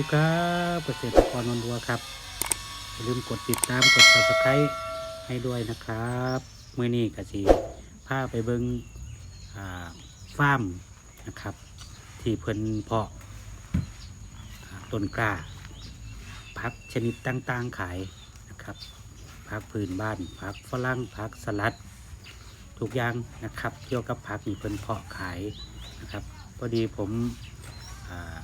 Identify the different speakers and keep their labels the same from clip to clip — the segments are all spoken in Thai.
Speaker 1: ดีครับเกษตรกรนนทัวครับอย่าลืมกดติดตามกด subscribe ให้ด้วยนะครับเมื่อนี้กสิพาไปเบิงอ่าฟาร์มนะครับ ที่เพิ่นเพาะต้นกล้าพักชนิดต่างๆขายนะครับพักพื้นบ้านพักฝรั่งพักสลัด ทุกอย่างนะครับ เกี่ยวกับพักนี่เพิ่นเพาะขายนะครับพอดีผมอ่า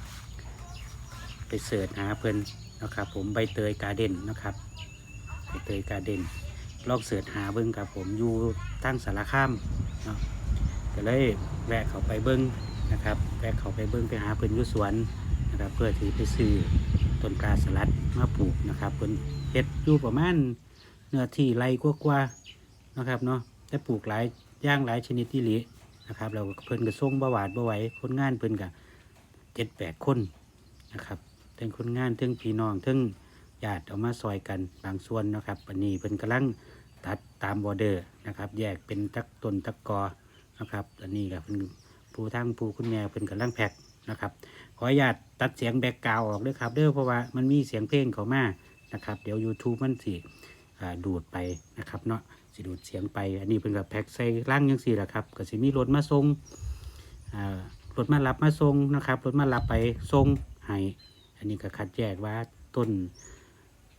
Speaker 1: ไปเสิร์ชหาเพิ่นนะครับผมใบเตยการเด้นนะครับใบเตยการเด้นลองเสิร์ชหาเบิ้งครับผมอยู่ตั้งสารคามเนาะก็เลยแวะเขาไปเบิ้งนะครับแวะเขาไปเบิ้งไปหาเพิ่นอยู่สวนนะครับเพื่อที่ไปซื้อต้นกาสลัดมาปลูกนะครับเพิ่นเฮ็ดอยู่ประมาณเนื้อที่ไรกว่าๆนะครับเนาะแต่ปลูกหลายย่างหลายชนิดที่หลีนะครับเราเพิ่นก็ส่งบหวาดบ่ไหวคนงานเพิ่นก็เจ็ดแปดคนนะครับ ทั้งคนงานทั้งพี่น้องทั้งญาติเอามาซอยกันบางส่วนนะครับอันนี้เพิ่นกำลังตัดตามบอร์เดอร์นะครับ แยกเป็นตักต้นตักกอนะครับอันนี้ก็เพิ่นผู้ทั้งผู้คุณแม่เพิ่นกำลังแพ็คนะครับขออนุญาตตัดเสียงแบกกาวออกด้วยครับเด้อเพราะว่ามันมีเสียงเพลงเข้ามานะครับ เดี๋ยว YouTube มันสิดูดไปนะครับเนาะสิดูดเสียงไป อันนี้เพิ่นก็แพ็คใส่ล่างยังสี่แหละครับก็สิมีรถมาส่งอ่ารถมารับมาส่งนะครับรถมารับไปส่งให้ นนี้ก็คัดแยกว่าต้น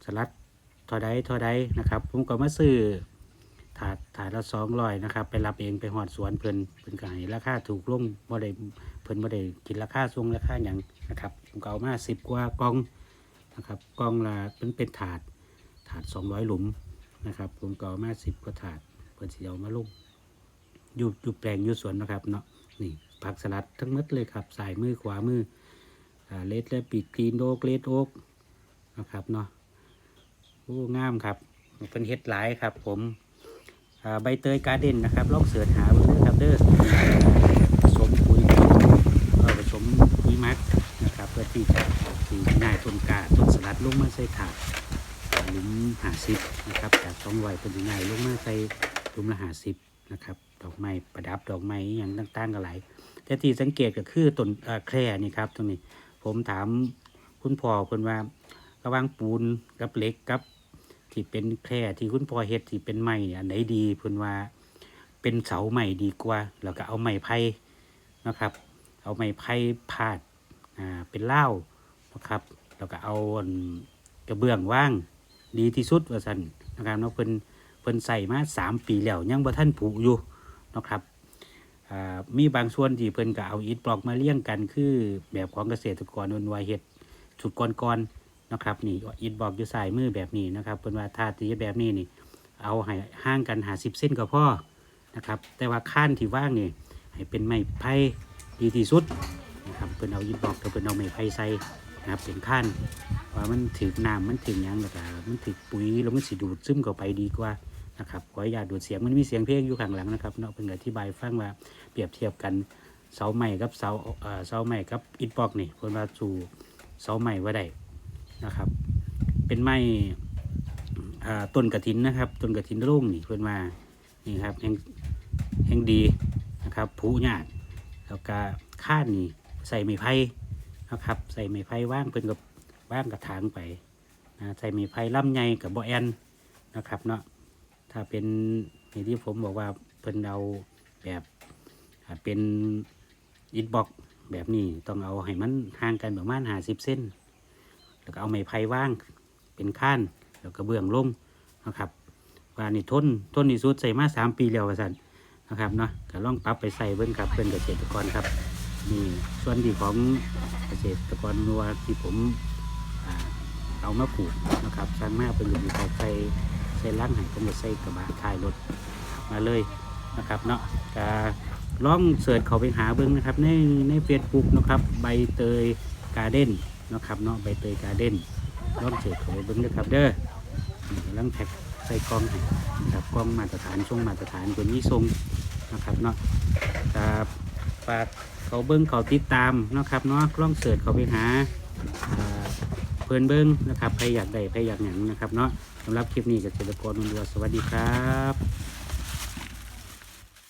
Speaker 1: สลัดทอใดทอใดนะครับ ผมก็มาซื้อถาดถาดละสองร้อยนะครับ ไปรับเองไปหอดสวนเพิ่นเพิ่นก็ให้ราคาถูกลงบ่ได้เพิ่นบ่ได้กินราคาทรงราคาหยังนะครับ ผมก็เอามาสิบกว่ากล่องนะครับกล่องละเป็นเป็นถาดถาดสองร้อยหลุมนะครับ ผมก็เอามาสิบกว่าถาดเพิ่นสิเอามาลงอยู่อยู่แปลงอยู่สวนนะครับเนาะนี่ผักสลัดทั้งหมดเลยครับสายมือขวามือ เลดและปีกกรีนโอกเลดโอกนะครับเนาะโอ้งามครับเป็นเฮ็ดหลายครับ ผมใบเตยการ์เด้นนะครับลองเสิร์ชหาเบิ่งเด้อครับเด้อผสมปุ๋ยผสมปุ๋ยมักนะครับเพื่อที่จะสีง่ายต้นกาต้นสลัดลงมาใส่ถาดหลุมหาสิบนะครับจากสองร้อยเป็นง่ายลงมาใส่หลุมละหาสิบนะครับดอกไม้ประดับดอกไม้อย่างต่างๆก็หลายแต่ที่สังเกตก็คือต้นแคร่นี่ครับตรงนี้ ผมถามคุณพ่อคนว่า ระหว่างปูนกับเหล็กกับ ที่เป็นแคร่ที่คุณพ่อเฮ็ดที่เป็นไม้เนี่ยอันไหนดีเพิ่นว่า เป็นเสาไม้ดีกว่า แล้วก็เอาไม้ไผ่นะครับ เอาไม้ไผ่พาดอ่าเป็นเล่านะครับ แล้วก็เอาอันกระเบื้องว่างดีที่สุดว่าซั่นนะครับเนาะเพิ่นเพิ่นใส่มาสามปีแล้วยังบ่ทันผุอยู่นะครับ มีบางส่วนที่เพิ่นก็เอาอิฐบล็อกมาเลี้ยงกัน คือแบบของเกษตรกรนนวายเฮ็ดสุดก่อนนะครับนี่อิฐบล็อกอยู่สายมือแบบนี้นะครับเพิ่นว่าถ้าตีแบบนี้นี่ เอาให้ห่างกันหาสิบเส้นก็พอนะครับ แต่ว่าข้านที่ว่างนี่ให้เป็นไม้ไผ่ดีที่สุดนะครับเพิ่นเอาอิฐบล็อกกับเพิ่นเอาไม้ไผ่ใส่นะครับเป็นข้านว่ามันถึกน้ำมันถึงยังแล้วก็มันถึกปุ๋ยแล้วมันสิดูดซึมเข้าไปดีกว่า นะครับขออนุญาตดูดเสียงมันมีเสียงเพลงอยู่ข้างหลังนะครับเนาะเพิ่นก็อธิบายฟังว่าเปรียบเทียบกันเสาใหม่กับเสาเอ่อเสาใหม่กับอิฐบล็อกนี่เพิ่นว่าสู่เสาใหม่ว่าได้นะครับ เป็นไม้อ่าต้นกระถินนะครับต้นกระถินร่มนี่เพิ่นว่านี่ครับแห่งแห่งดีนะครับผูหยาดแล้วก็ข้านนี่ใส่ไม้ไผ่นะครับใส่ไม้ไผ่ว่างเพิ่นกับว่างกระถางไปนะใส่ไม้ไผ่ลำใหญ่กับบ่แอนนะครับเนาะ ถ้าเป็นอย่างที่ผมบอกว่าเพิ่นเอาแบบเป็นอิฐบล็อกแบบนี้ต้องเอาให้มันห่างกันประมาณหาสิบเส้น แล้วก็เอาไม้ไผ่ว่างเป็นข้านแล้วก็เบื้องลงนะครับว่านี่ทนทนที่สุดใส่มาสามปีแล้วว่าสันนะครับเนาะก็ลองปรับไปใส่เบิ้งครับเป็นเกษตรกรครับนี่ส่วนที่ของเกษตรกรนัวที่ผมเอามาปลูกนะครับสร้างมาเป็นหลุมใส่ใส่ ใส่ล้างให้ผมจะใส่กระบะท้ายรถมาเลยนะครับเนาะก็ลองเสิร์ชเขาไปหาเบิ้งนะครับ ในในเฟซบุ๊กนะครับ ใบเตยการ์เด้นนะครับเนาะใบเตยการ์เด้นลองเสิร์ชเขาไปเบิ้งนะครับเด้อลังแพ็คใส่กล่องให้นะครับกล่องมาตรฐานช่วงมาตรฐานตัวนี้ทรงนะครับเนาะครับฝากเขาเบิ้งเขาติดตามนะครับเนาะลองเสิร์ชเขาไปหาอ่า เพื่อนเบิ้งนะครับใครอยากได้ใครอยากหยังนะครับเนาะสำหรับคลิปนี้เกษตรกรนุ่นวัวสวัสดีครับ